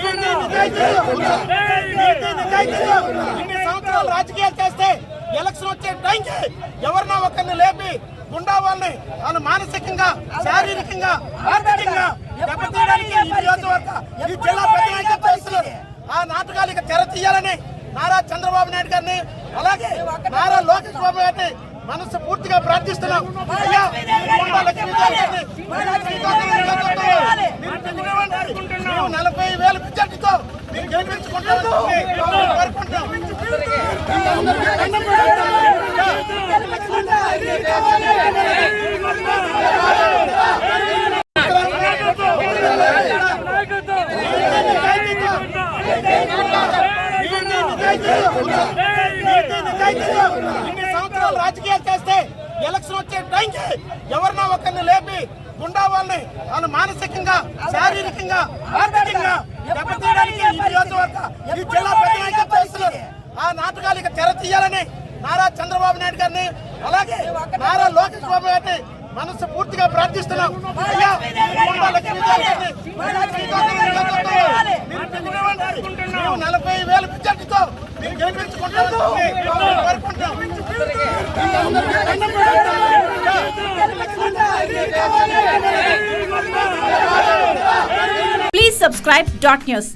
ఇన్ని రాజకీయాలు చేస్తే ఎలక్షన్ వచ్చే టైంకి ఎవరినో ఒకరిని లేపి గుండా వాళ్ళని వాళ్ళు మానసికంగా శారీరకంగా ఆర్థికంగా దెబ్బతీయడానికి ఈ నియోజకవర్గ ఈ జిల్లా ప్రతినిధిత్వం ఆ నాటకాలు ఇక తెర తీయాలని నారా చంద్రబాబు నాయుడు గారిని అలాగే నారా లోకేష్ బాబు గారిని మనస్సు పూర్తిగా ప్రార్థిస్తున్నాం ఇన్ని సంవత్సరాలు రాజకీయాలు చేస్తే ఎలక్షన్ వచ్చే టైంకి ఎవరినో ఒకరిని లేపి గుండా వాళ్ళని వాళ్ళు మానసికంగా శారీరకంగా ఆర్థికంగా దెబ్బతీయడానికి ఈ నియోజకవర్గ ఈ జిల్లా పెద్ద నాయకులు చేస్తున్నారు తాత్కాలిక తెర తీయాలని నారా చంద్రబాబు నాయుడు గారిని అలాగే నారా లోకేష్ బాబు గారిని మనసు పూర్తిగా ప్రార్థిస్తున్నాం నలభై వేల మెజార్టీతో మీరు గెలిపించుకుంటామని Please subscribe dot news.